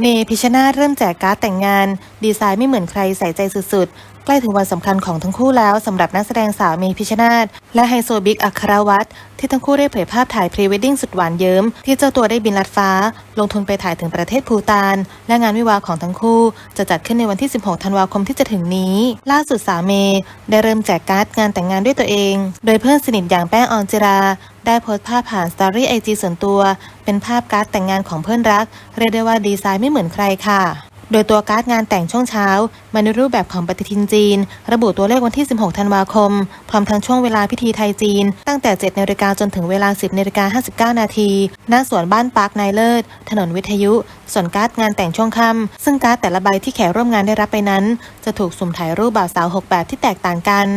เมพิชนาเริ่มแจกการ์ดแต่งงาน ดีไซน์ไม่เหมือนใครใส่ใจสุดๆ ใกล้ถึงวันสำคัญของทั้งคู่แล้วสำหรับนักแสดงสาวเมพิชนาธิ์และไฮโซบิ๊กอัครวัตรที่ทั้งคู่ได้เผยภาพถ่ายพรีเวดดิ้งสุดหวานเยิ้ม ที่เจ้าตัวได้บินลัดฟ้า ลงทุนไปถ่ายถึงประเทศภูตาน และงานวิวาของทั้งคู่ จะจัดขึ้นในวันที่ 16 ธันวาคมที่จะถึงนี้ ล่าสุดสาวเมย์ได้เริ่มแจกการ์ดงานแต่งงานด้วยตัวเอง โดยเพื่อนสนิทอย่างแป้งออนจิราได้โพสต์ภาพผ่านสตอรี่ไอจีส่วนตัว เป็นภาพการ์ดแต่งงานของเพื่อนรัก เรียกได้ว่าดีไซน์ไม่เหมือนใครค่ะ โดยตัวการ์ดงานแต่งช่วงเช้า มาในรูปแบบของปฏิทินจีน ระบุตัวเลขวันที่ 16 ธันวาคม พร้อมทั้งช่วงเวลาพิธีไทยจีน ตั้งแต่ 7นาฬิกาจนถึงเวลา 10นาฬิกา59 นาทีณสวนบ้านปาร์คนายเลิศ ถนนวิทยุ ส่วนการ์ดงานแต่งช่วงค่ำซึ่งการ์ดแต่ละใบที่แขกร่วมงานได้รับไปนั้น จะถูกสุ่มถ่ายรูปบ่าวสาว 6 แบบที่แตกต่างกัน